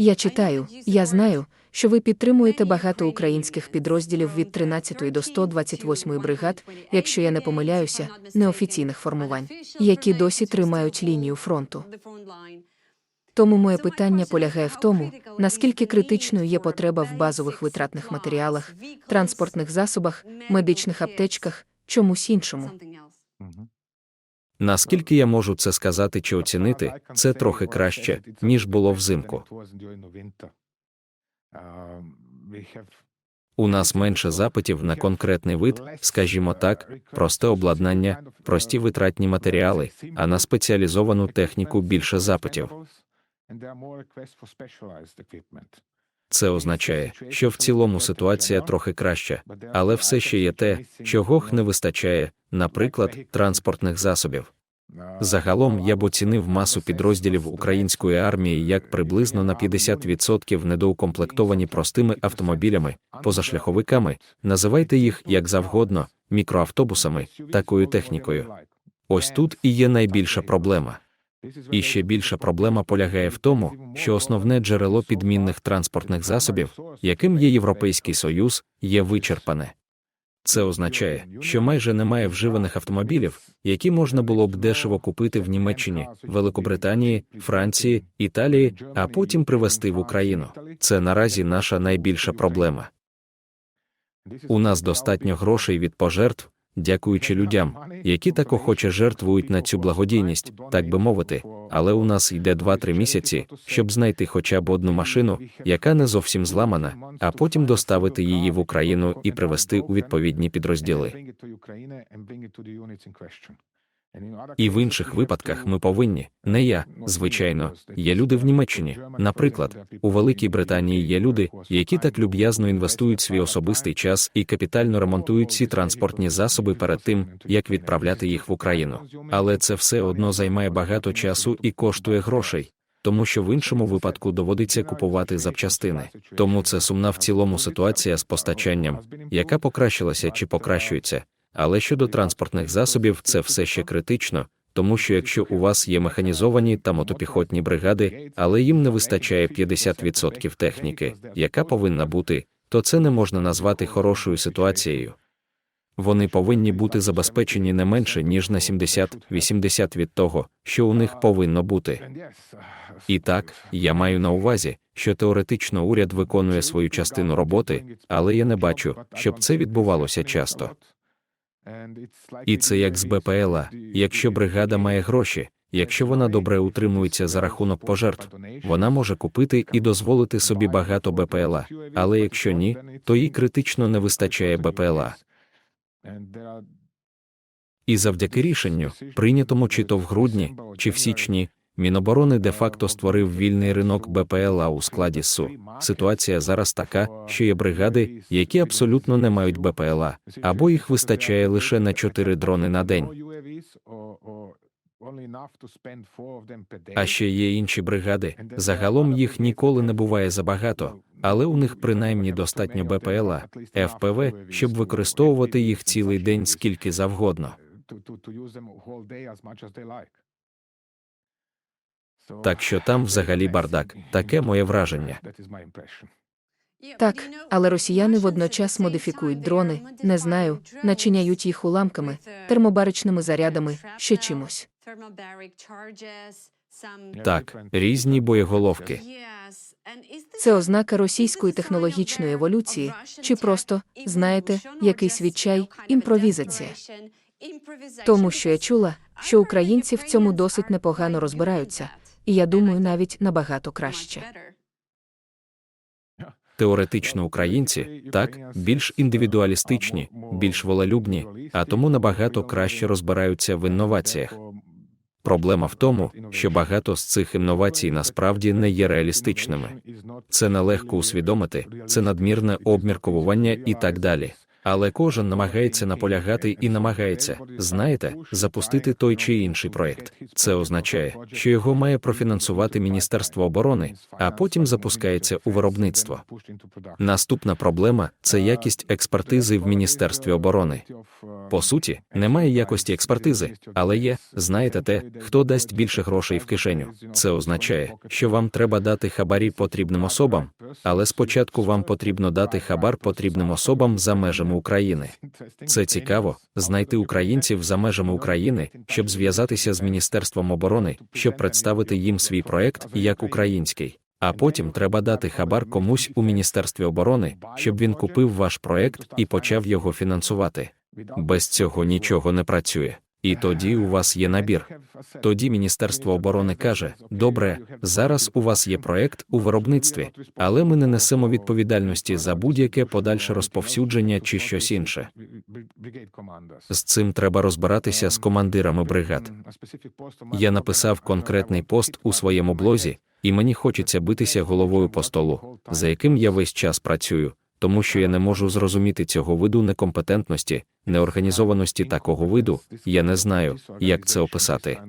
Я читаю, я знаю, що ви підтримуєте багато українських підрозділів від 13 до 128 бригад, якщо я не помиляюся, неофіційних формувань, які досі тримають лінію фронту. Тому моє питання полягає в тому, наскільки критичною є потреба в базових витратних матеріалах, транспортних засобах, медичних аптечках, чомусь іншому. Наскільки я можу це сказати чи оцінити, це трохи краще, ніж було взимку. У нас менше запитів на конкретний вид, скажімо так, просте обладнання, прості витратні матеріали, а на спеціалізовану техніку більше запитів. Це означає, що в цілому ситуація трохи краща, але все ще є те, чого не вистачає, наприклад, транспортних засобів. Загалом я б оцінив масу підрозділів української армії як приблизно на 50% недоукомплектовані простими автомобілями, позашляховиками, називайте їх як завгодно, мікроавтобусами, такою технікою. Ось тут і є найбільша проблема. І ще більша проблема полягає в тому, що основне джерело підмінних транспортних засобів, яким є Європейський Союз, є вичерпане. Це означає, що майже немає вживаних автомобілів, які можна було б дешево купити в Німеччині, Великобританії, Франції, Італії, а потім привезти в Україну. Це наразі наша найбільша проблема. У нас достатньо грошей від пожертв, дякуючи людям, які так охоче жертвують на цю благодійність, так би мовити. Але у нас йде 2-3 місяці, щоб знайти хоча б одну машину, яка не зовсім зламана, а потім доставити її в Україну і привезти у відповідні підрозділи. І в інших випадках ми повинні, не я, звичайно, є люди в Німеччині. Наприклад, у Великій Британії є люди, які так люб'язно інвестують свій особистий час і капітально ремонтують ці транспортні засоби перед тим, як відправляти їх в Україну. Але це все одно займає багато часу і коштує грошей. Тому що в іншому випадку доводиться купувати запчастини. Тому це сумна в цілому ситуація з постачанням, яка покращилася чи покращується. Але щодо транспортних засобів, це все ще критично, тому що якщо у вас є механізовані та мотопіхотні бригади, але їм не вистачає 50% техніки, яка повинна бути, то це не можна назвати хорошою ситуацією. Вони повинні бути забезпечені не менше ніж на 70-80 від того, що у них повинно бути. І так, я маю на увазі, що теоретично уряд виконує свою частину роботи, але я не бачу, щоб це відбувалося часто. І це як з БПЛА. Якщо бригада має гроші, якщо вона добре утримується за рахунок пожертв, вона може купити і дозволити собі багато БПЛА. Але якщо ні, то їй критично не вистачає БПЛА. І завдяки рішенню, прийнятому чи то в грудні, чи в січні, Міноборони де-факто створив вільний ринок БПЛА у складі СУ. Ситуація зараз така, що є бригади, які абсолютно не мають БПЛА, або їх вистачає лише на 4 дрони на день. А ще є інші бригади. Загалом їх ніколи не буває забагато, але у них принаймні достатньо БПЛА, ФПВ, щоб використовувати їх цілий день скільки завгодно. Так що там взагалі бардак, таке моє враження. Так, але росіяни водночас модифікують дрони, не знаю, начиняють їх уламками, термобаричними зарядами, ще чимось. Так, різні боєголовки. Це ознака російської технологічної еволюції, чи просто, знаєте, якийсь відчай, імпровізація. Тому що я чула, що українці в цьому досить непогано розбираються, і я думаю, навіть набагато краще. Теоретично українці так більш індивідуалістичні, більш волелюбні, а тому набагато краще розбираються в інноваціях. Проблема в тому, що багато з цих інновацій насправді не є реалістичними. Це нелегко усвідомити, це надмірне обмірковування і так далі. Але кожен намагається наполягати і намагається, знаєте, запустити той чи інший проєкт. Це означає, що його має профінансувати Міністерство оборони, а потім запускається у виробництво. Наступна проблема це якість експертизи в Міністерстві оборони. По суті, немає якості експертизи, але є, знаєте те, хто дасть більше грошей в кишеню. Це означає, що вам треба дати хабарі потрібним особам, але спочатку вам потрібно дати хабар потрібним особам за межами України. Це цікаво знайти українців за межами України, щоб зв'язатися з Міністерством оборони, щоб представити їм свій проект як український. А потім треба дати хабар комусь у Міністерстві оборони, щоб він купив ваш проект і почав його фінансувати. Без цього нічого не працює. І тоді у вас є набір. Тоді Міністерство оборони каже: добре, зараз у вас є проект у виробництві, але ми не несемо відповідальності за будь-яке подальше розповсюдження чи щось інше. З цим треба розбиратися з командирами бригад. Я написав конкретний пост у своєму блозі, і мені хочеться битися головою по столу, за яким я весь час працюю, тому що я не можу зрозуміти цього виду некомпетентності, неорганізованості такого виду. Я не знаю, як це описати.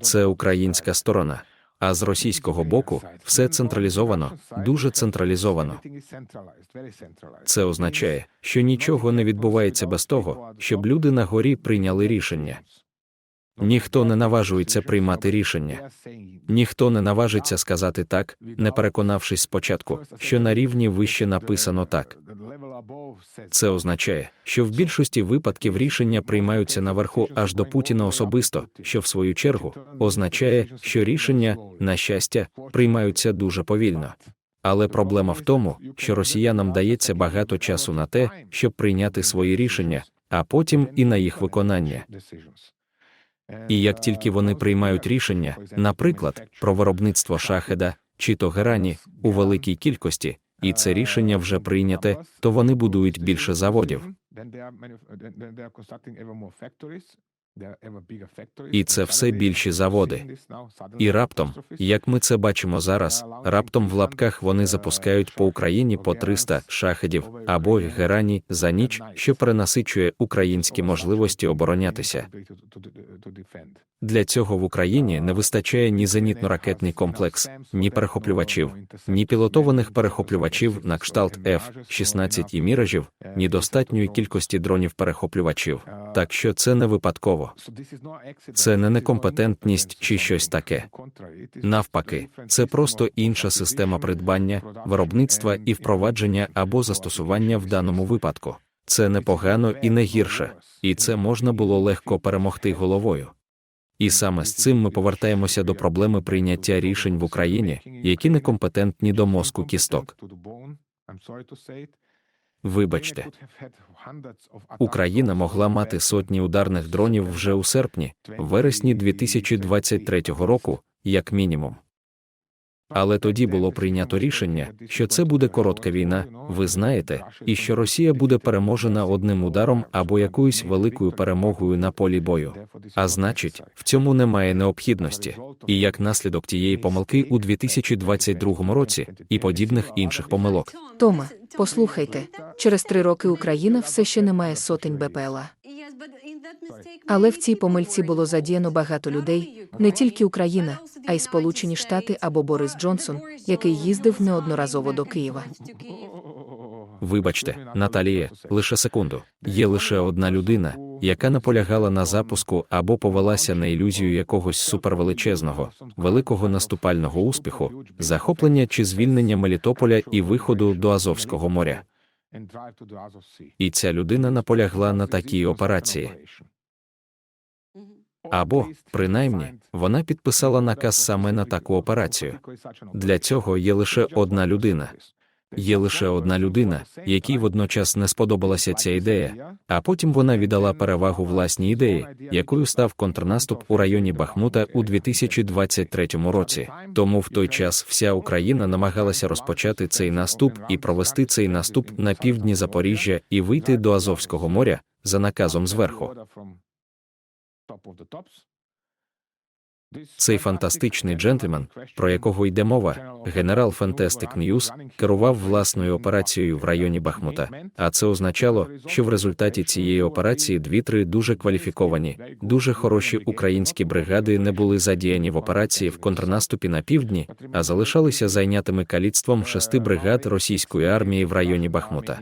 Це українська сторона. А з російського боку все централізовано, дуже централізовано. Це означає, що нічого не відбувається без того, щоб люди на горі прийняли рішення. Ніхто не наважується приймати рішення. Ніхто не наважиться сказати так, не переконавшись спочатку, що на рівні вище написано так. Це означає, що в більшості випадків рішення приймаються наверху аж до Путіна особисто, що в свою чергу означає, що рішення, на щастя, приймаються дуже повільно. Але проблема в тому, що росіянам дається багато часу на те, щоб прийняти свої рішення, а потім і на їх виконання. І як тільки вони приймають рішення, наприклад, про виробництво шахеда чи то герані у великій кількості, і це рішення вже прийняте, то вони будують більше заводів. І це все більші заводи. І раптом, як ми це бачимо зараз, раптом в лапках вони запускають по Україні по 300 шахедів або герані за ніч, що перенасичує українські можливості оборонятися. Для цього в Україні не вистачає ні зенітно-ракетний комплекс, ні перехоплювачів, ні пілотованих перехоплювачів на кшталт F-16 і міражів, ні достатньої кількості дронів-перехоплювачів. Так що це не випадково. Це не некомпетентність чи щось таке. Навпаки, це просто інша система придбання, виробництва і впровадження або застосування в даному випадку. Це непогано і не гірше, і це можна було легко перемогти головою. І саме з цим ми повертаємося до проблеми прийняття рішень в Україні, які некомпетентні до мозку кісток. Вибачте, Україна могла мати сотні ударних дронів вже у серпні, вересні 2023 року, як мінімум. Але тоді було прийнято рішення, що це буде коротка війна, ви знаєте, і що Росія буде переможена одним ударом або якоюсь великою перемогою на полі бою. А значить, в цьому немає необхідності. І як наслідок тієї помилки у 2022 році і подібних інших помилок. Тома, послухайте, через три роки Україна все ще не має сотень БПЛА. Але в цій помильці було задіяно багато людей, не тільки Україна, а й Сполучені Штати або Борис Джонсон, який їздив неодноразово до Києва. Вибачте, Наталія, лише секунду. Є лише одна людина, яка наполягала на запуску або повелася на ілюзію якогось супервеличезного, великого наступального успіху, захоплення чи звільнення Мелітополя і виходу до Азовського моря. І ця людина наполягла на такій операції. Або, принаймні, вона підписала наказ саме на таку операцію. Для цього є лише одна людина. Є лише одна людина, якій водночас не сподобалася ця ідея, а потім вона віддала перевагу власній ідеї, якою став контрнаступ у районі Бахмута у 2023 році. Тому в той час вся Україна намагалася розпочати цей наступ і провести цей наступ на півдні Запоріжжя і вийти до Азовського моря за наказом зверху. Цей фантастичний джентльмен, про якого йде мова, генерал Fantastic News, керував власною операцією в районі Бахмута. А це означало, що в результаті цієї операції дві-три дуже кваліфіковані, дуже хороші українські бригади не були задіяні в операції в контрнаступі на півдні, а залишалися зайнятими каліцтвом шести бригад російської армії в районі Бахмута.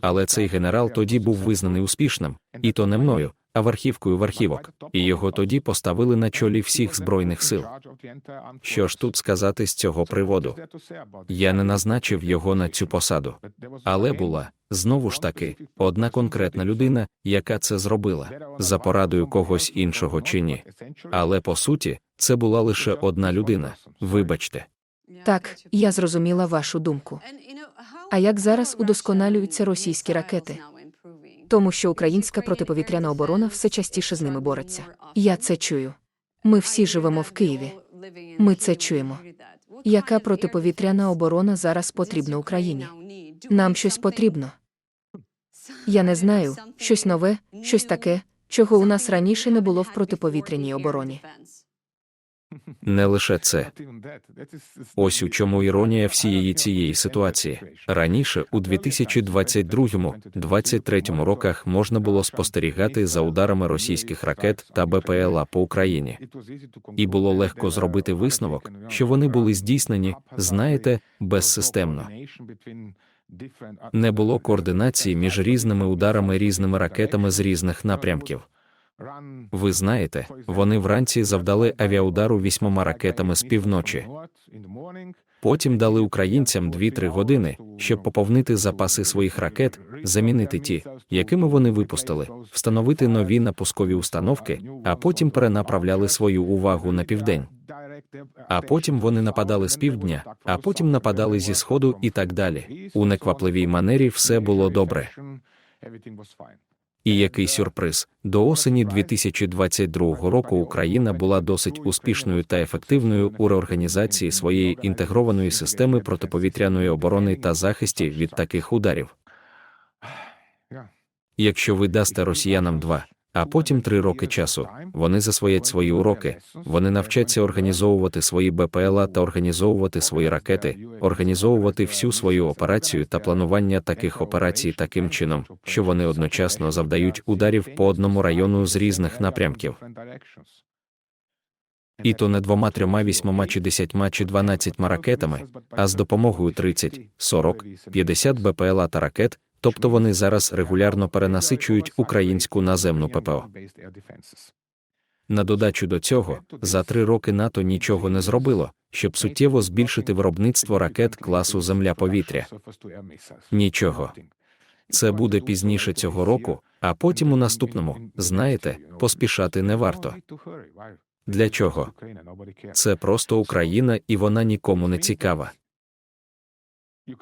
Але цей генерал тоді був визнаний успішним, і то не мною, а верхівкою верхівок, і його тоді поставили на чолі всіх збройних сил. Що ж тут сказати з цього приводу? Я не назначив його на цю посаду, але була знову ж таки одна конкретна людина, яка це зробила за порадою когось іншого чи ні. Але по суті, це була лише одна людина. Вибачте, Так, я зрозуміла вашу думку. А як зараз удосконалюються російські ракети? Тому що українська протиповітряна оборона все частіше з ними бореться. Я це чую. Ми всі живемо в Києві. Ми це чуємо. Яка протиповітряна оборона зараз потрібна Україні? Нам щось потрібно. Я не знаю, щось нове, щось таке, чого у нас раніше не було в протиповітряній обороні. Не лише це. Ось у чому іронія всієї цієї ситуації. Раніше, у 2022-2023 роках, можна було спостерігати за ударами російських ракет та БПЛА по Україні. І було легко зробити висновок, що вони були здійснені, знаєте, безсистемно. Не було координації між різними ударами різними ракетами з різних напрямків. Ви знаєте, вони вранці завдали авіаудару вісьмома ракетами з півночі. Потім дали українцям 2-3 години, щоб поповнити запаси своїх ракет, замінити ті, якими вони випустили, встановити нові напускові установки, а потім перенаправляли свою увагу на південь. А потім вони нападали з півдня, а потім нападали зі сходу і так далі. У неквапливій манері все було добре. І який сюрприз. До осені 2022 року Україна була досить успішною та ефективною у реорганізації своєї інтегрованої системи протиповітряної оборони та захисті від таких ударів. Якщо ви дасте росіянам два, а потім три роки часу, вони засвоять свої уроки, вони навчаться організовувати свої БПЛА та організовувати свої ракети, організовувати всю свою операцію та планування таких операцій таким чином, що вони одночасно завдають ударів по одному району з різних напрямків. І то не двома, трьома, вісьмома чи десятьма чи дванадцятьма ракетами, а з допомогою 30, 40, 50 БПЛА та ракет, тобто вони зараз регулярно перенасичують українську наземну ППО. На додачу до цього, за три роки НАТО нічого не зробило, щоб суттєво збільшити виробництво ракет класу Земля-повітря. Нічого. Це буде пізніше цього року, а потім у наступному, знаєте, поспішати не варто. Для чого? Це просто Україна, і вона нікому не цікава.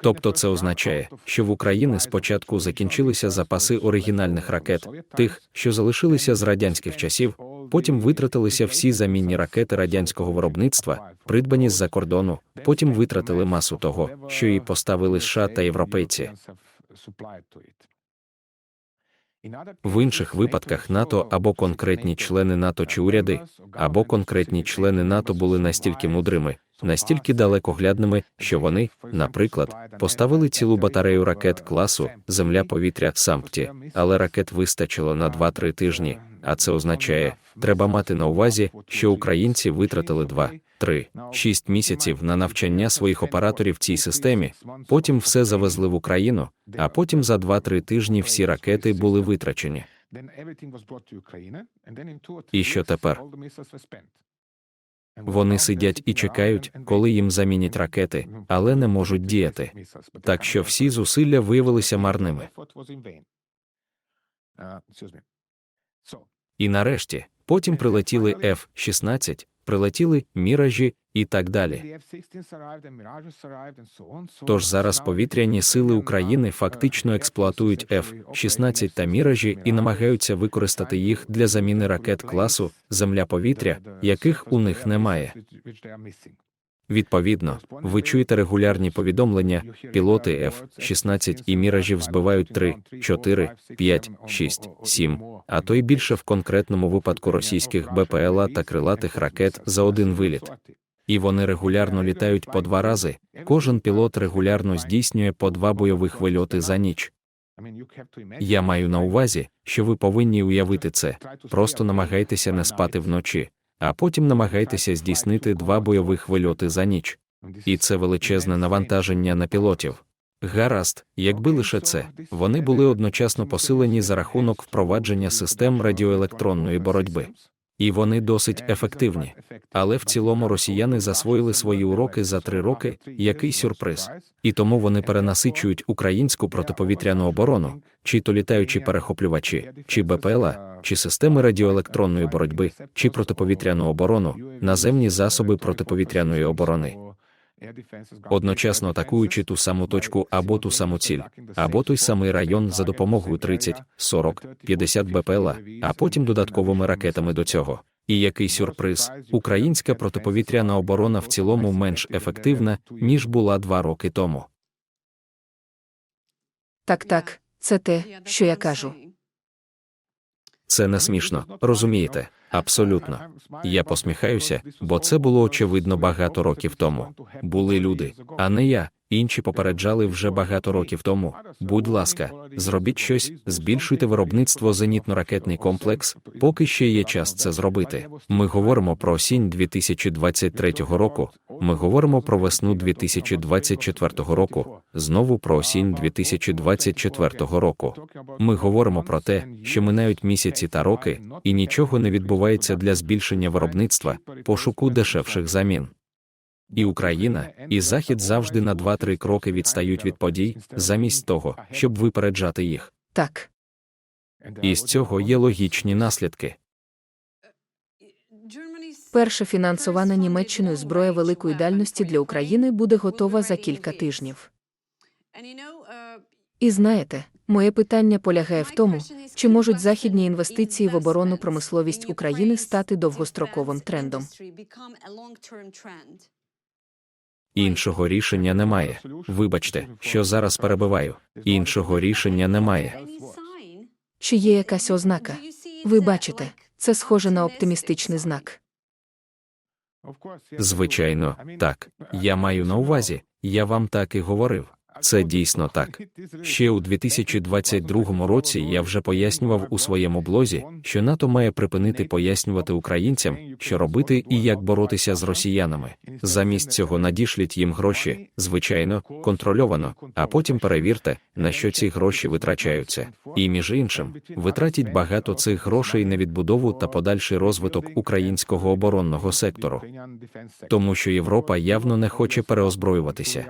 Тобто це означає, що в Україні спочатку закінчилися запаси оригінальних ракет, тих, що залишилися з радянських часів, потім витратилися всі замінні ракети радянського виробництва, придбані з-за кордону, потім витратили масу того, що її поставили США та європейці. В інших випадках НАТО або конкретні члени НАТО чи уряди, або конкретні члени НАТО були настільки мудрими, настільки далекоглядними, що вони, наприклад, поставили цілу батарею ракет класу Земля-повітря Сампті, але ракет вистачило на 2-3 тижні. А це означає, треба мати на увазі, що українці витратили 2, 3, 6 місяців на навчання своїх операторів в цій системі, потім все завезли в Україну, а потім за 2-3 тижні всі ракети були витрачені. І що тепер? Вони сидять і чекають, коли їм замінять ракети, але не можуть діяти. Так що всі зусилля виявилися марними. І нарешті, потім прилетіли F-16, прилетіли міражі і так далі. Тож зараз повітряні сили України фактично експлуатують F-16 та міражі і намагаються використати їх для заміни ракет класу Земля-повітря, яких у них немає. Відповідно, ви чуєте регулярні повідомлення, пілоти F-16 і міражів збивають 3, 4, 5, 6, 7, а то й більше в конкретному випадку російських БПЛА та крилатих ракет за один виліт. І вони регулярно літають по два рази. Кожен пілот регулярно здійснює по два бойових вильоти за ніч. Я маю на увазі, що ви повинні уявити це. Просто намагайтеся не спати вночі, а потім намагайтеся здійснити два бойових вильоти за ніч. І це величезне навантаження на пілотів. Гаразд, якби лише це, вони були одночасно посилені за рахунок впровадження систем радіоелектронної боротьби. І вони досить ефективні. Але в цілому росіяни засвоїли свої уроки за три роки, який сюрприз. І тому вони перенасичують українську протиповітряну оборону, чи то літаючі перехоплювачі, чи БПЛА, чи системи радіоелектронної боротьби, чи протиповітряну оборону, наземні засоби протиповітряної оборони. Одночасно атакуючи ту саму точку або ту саму ціль, або той самий район за допомогою 30, 40, 50 БПЛА, а потім додатковими ракетами до цього. І який сюрприз, українська протиповітряна оборона в цілому менш ефективна, ніж була два роки тому. Так, так, це те, що я кажу. Це не смішно, розумієте? Абсолютно. Я посміхаюся, бо це було очевидно багато років тому. Були люди, а не я. Інші попереджали вже багато років тому. Будь ласка, зробіть щось, збільшуйте виробництво зенітно-ракетний комплекс, поки ще є час це зробити. Ми говоримо про осінь 2023 року. Ми говоримо про весну 2024 року, знову про осінь 2024 року. Ми говоримо про те, що минають місяці та роки, і нічого не відбувається для збільшення виробництва, пошуку дешевших замін. І Україна, і Захід завжди на 2-3 кроки відстають від подій, замість того, щоб випереджати їх. Так, І з цього є логічні наслідки. перша фінансована Німеччиною зброя великої дальності для України буде готова за кілька тижнів. І знаєте, моє питання полягає в тому, чи можуть західні інвестиції в оборонну промисловість України стати довгостроковим трендом. Іншого рішення немає. Вибачте, що зараз перебиваю. Іншого рішення немає. Чи є якась ознака? Ви бачите, це схоже на оптимістичний знак. Звичайно, так. Я маю на увазі, я вам так і говорив. Це дійсно так. Ще у 2022 році я вже пояснював у своєму блозі, що НАТО має припинити пояснювати українцям, що робити і як боротися з росіянами. Замість цього надішліть їм гроші, звичайно, контрольовано, а потім перевірте, на що ці гроші витрачаються. І між іншим, витратіть багато цих грошей на відбудову та подальший розвиток українського оборонного сектору, тому що Європа явно не хоче переозброюватися.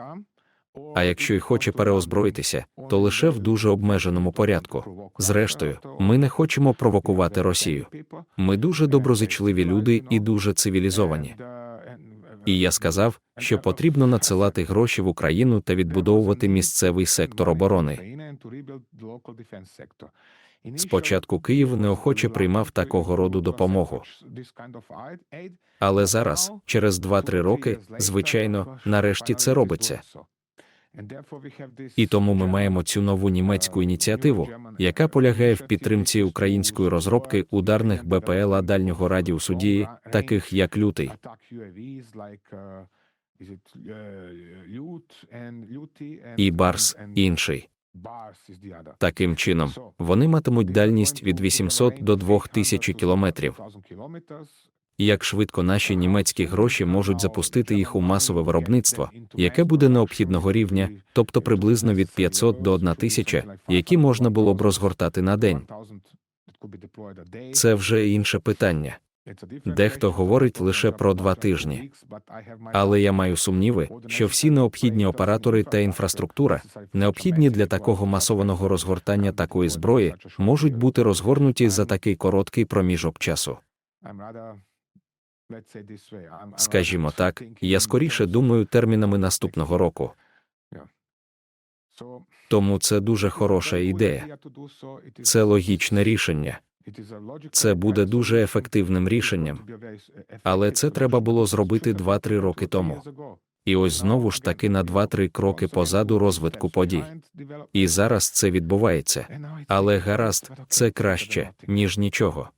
А якщо й хоче переозброїтися, то лише в дуже обмеженому порядку. Зрештою, ми не хочемо провокувати Росію. Ми дуже доброзичливі люди і дуже цивілізовані. І я сказав, що потрібно надсилати гроші в Україну та відбудовувати місцевий сектор оборони. Спочатку Київ неохоче приймав такого роду допомогу. Але зараз, через 2-3 роки, звичайно, нарешті це робиться. І тому ми маємо цю нову німецьку ініціативу, яка полягає в підтримці української розробки ударних БПЛА дальнього радіусу дії, таких як лютий. І Барс інший. Таким чином, вони матимуть дальність від 800 до 2000 кілометрів. Як швидко наші німецькі гроші можуть запустити їх у масове виробництво, яке буде необхідного рівня, тобто приблизно від 500 до 1000, які можна було б розгортати на день. Це вже інше питання. Дехто говорить лише про два тижні. Але я маю сумніви, що всі необхідні оператори та інфраструктура, необхідні для такого масованого розгортання такої зброї, можуть бути розгорнуті за такий короткий проміжок часу. Скажімо так, я скоріше думаю термінами наступного року. Тому це дуже хороша ідея. Це логічне рішення. Це буде дуже ефективним рішенням. Але це треба було зробити 2-3 роки тому. І ось знову ж таки на 2-3 кроки позаду розвитку подій. І зараз це відбувається. Але гаразд, це краще, ніж нічого.